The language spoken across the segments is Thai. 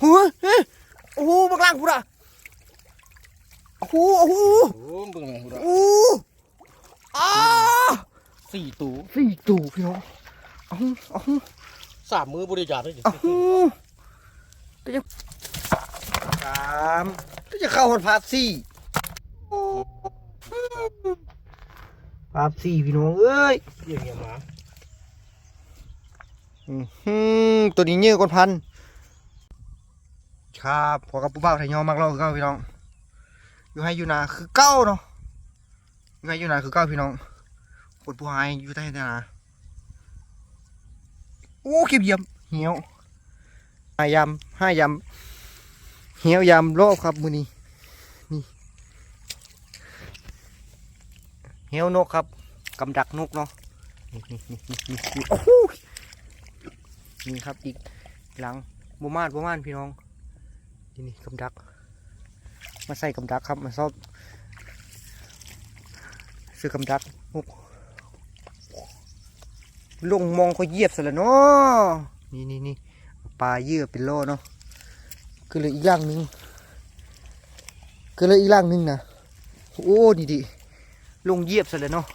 เฮ้ยเฮ้ยโอ้โหบักล่างกูละโอ้โหโอ้โหโอ้เบิ่งแม่หูดโอ้อ้าสี่ตู้สี่ตู่พี่น้องเอ้าเอ้าสามมือบริจาคได้ดิเอ้าก็จะสามก็จะเข้าหดพาร์ทสี่พาร์ทสี่พี่น้องเอ้ยเยี่ยมเยี่ยมหมาอือหือตัวนี้เยอะกว่าพัน ครับพอกับปุ๊บบ้าไทยยอมากเราคือเก้าพี่น้อง อยู่ให้อยู่นาคือเก้าเนาะอยู่ให้อยู่นาคือเก้าพี่น้องคนผู้หายอยู่ใต้นาโอ้เก็บเยี่ยมเหี่ยวห้ายำห้ายำเหี่ยวยำรอบครับมือนี้นี่เหี่ยวนกครับกำดักนกเนาะนี่นี่นี่นี่นี่นี่โอ้โหนี่ครับอีกหลังบ่มานบ่มานพี่น้อง นี่นี่กำดัก มาใส่กำดักครับมาชอบซื้อกำดักมุกลงมองเขาเหยียบซะแล้วเนาะนี่นี่นี่ปลาเยื่อเป็นโลเนาะก็เลยอีกอย่างนึงก็เลยอีกอย่างนึงนะโอ้นี่ดิลงเหยียบซะแล้วเนาะ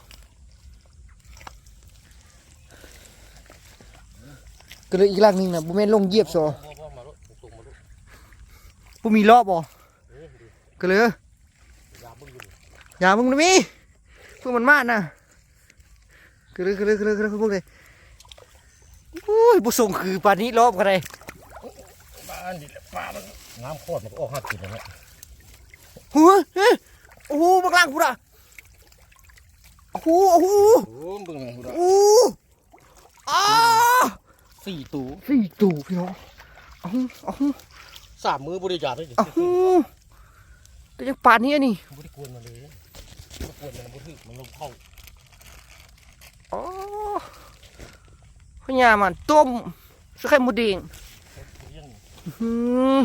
ก็เลยอีกอย่างนึงนะบุแม่นลงเหยียบซ บ่บ่มาลุส่งมาลุ บุมีรอบบ่ก็เลยยาเบิ่งอย่ามึงนะมีเพื่อมันมากนะคือเลยคือเลยคือเลยคือเลยพวกเลยอุ้ยบุส่งคือป่านนี้รอบกันเลยบ้านนี่แหละปลามันน้ำโคตรมันก็ออกหักกินแล้วเนี่ยหัวเฮ้ยโอ้โหบักล่างกูละโอ้โหโอ้โหโอ้เบิ่งแม่หูดโอ้อ้าสี่ตูสี่ตูพี่น้องเอ้าเอ้า สามมือบริจาคได้ดิเอ้าแต่ยังปานนี้นี่บ่ได้กวนมันเลยบ่กวนมันบ่ถึกมันลงเข้าอ๋อพญามันต้มสไข่หมูแดงเลี้ยงอืม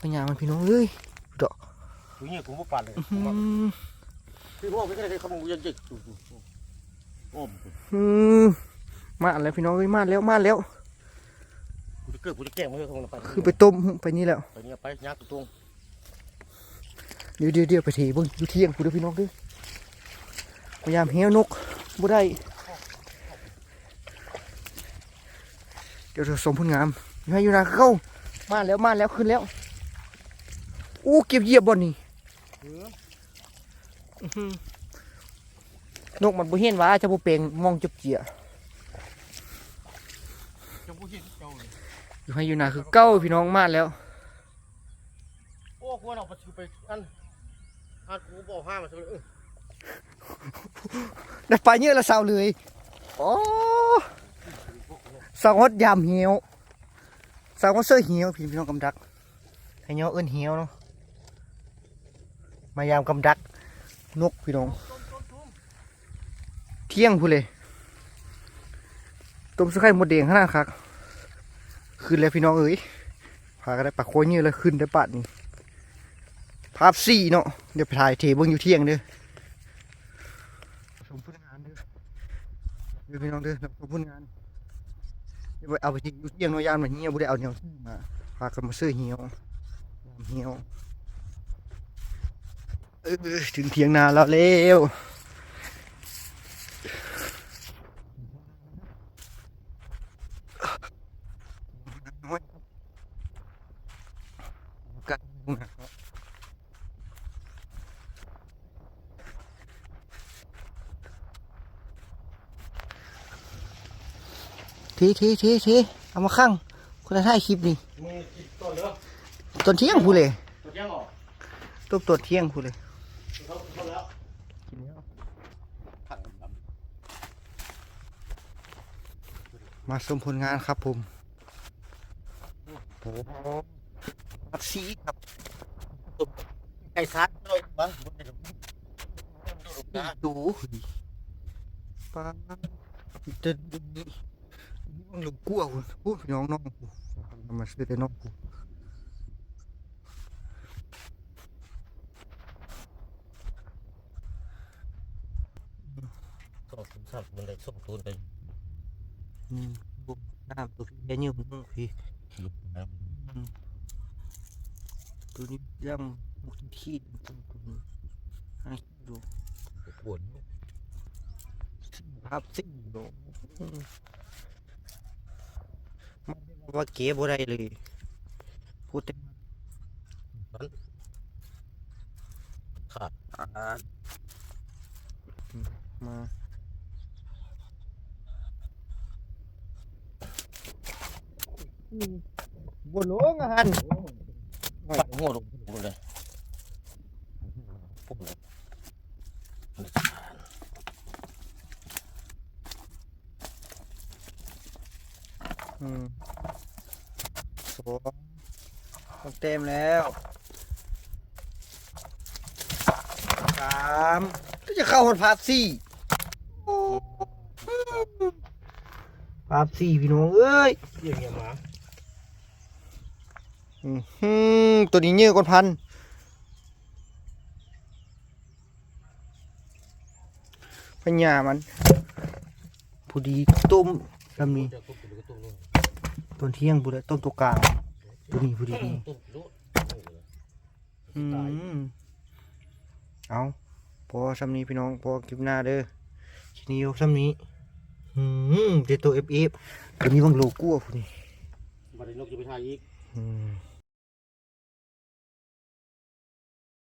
พญามันพี่น้องเอ้ยตัวนี้กูบ่ปั่นเลยอืมพี่พ่อไปก็ได้เขาบอกยังจิกโอ้ม อืมมาแล้วพี่น้องเอ้ยมาแล้วมาแล้ว กูจะเกิดกูจะแกล้งมันเถอะเขาไปคือไปต้มไปนี่แล้วไปเนี่ยไปยักตรงเดี๋ยวเดี๋ยวเดี๋ยวไปเทเบิ่งอยู่เที่ยงกูเด้อพี่น้องเด้อพยายามเหี่ยวนกบ่ได้ เดี๋ยวเราสมผลงามอยู่ให้อยู่นาเข้ามาแล้วมาแล้วขึ้นแล้วโอ้เก็บเหยียบบ่นี่เอออื้อหือนกมันบ่เห็นว่าจะบ่เปลงมองจุบเจีย จะผู้เห็นเจ้าเลย อยู่ให้อยู่นาคือเก้าพี่น้องมาแล้ว โอ้ควรเอาไปชิวไปอันอันกูบอกห้ามมาชิวเออได้ปลาเยอะละเสาเลยโอ้สาวฮดยามเหี่ยวสาวฮดเสื้อเหี่ยวพี่พี่น้องกำดักให้เหี่ยวเอิ้นเหี่ยวเนาะมายามกำดักนกพี่น้องเที่ยงพูนเลยต้มสไข่หมดแดงขนาดคัก ขึ้นแล้วพี่น้องเอ้ยพากันได้ปลาโคยเยอะเลยขึ้นได้ปาดนี่ภาพสี่เนาะเดี๋ยวไปถ่ายเทเบิ้งอยู่เที่ยงเด้อชมผลงานเด้อเดี๋ยวพี่น้องเด้อชมผลงานเดี๋ยวไปเอาไปทิ้งอยู่เที่ยงเนาะยามมันเหี่ยวบ่ได้เอาแนวซื้อมาพากันมาซื้อเหี่ยวเหี่ยวเออถึงเที่ยงนาแล้วเร็ว น้อยกันนะครับ ทีทีทีทีเอามาข้างคนละท้ายคลิปนี่มึงกินต้นเหรอตอนเที่ยงพูเลยตัวแย่งออกต้มตอนเที่ยงพูเลยเขาเขาแล้วกินแล้วมาชมผลงานครับผมโอ้โหมัดสีครับไก่ซัดเลยบ้างเด็กนี่ดูปลาจะดู นี่น้องหลงกลัวคุณพูดพี่น้องน้องกูมาซื้อแต่น้องกูก็สมศักดิ์มันเลยส่งตูนไปอืมบุกน้ำตัวพี่แค่ยืมมึงพี่ลุกนะอืมตัวนี้ยังขี้ตัวนี้ให้ดูปวดภาพสิ่งดูอืมมัน ว่าเก๋บ่ได้เลย พูดแต่ขาดมาบนหลวงอาหารหัวลงหมดเลยปุ๊บเลยอืม สองต้องเต็มแล้วสามก็จะเข้าหนพาร์ทสี่พาร์ทสี่พี่น้องเอ้ยเยี่ยมเยี่ยมมาอื้อหือตัวนี้เยอะกว่าพันปัญญามันพอดีต้มลำนี้จะ ตุ้มตุ้มตุ้มตุ้มตอนเที่ยงบุได้ต้มตัวกลางตัวนี้พอดีนี่ตุ้มตุ้มอืมเอาพอซ้ำนี้พี่น้องพอคลิปหน้าเด้อทีนี้ยกซ้ำนี้อืมเดี๋ยวตัวเอฟเอฟตัวนี้บังโลกัวพอดีบัดนี้นกจะไปทายอีกอืม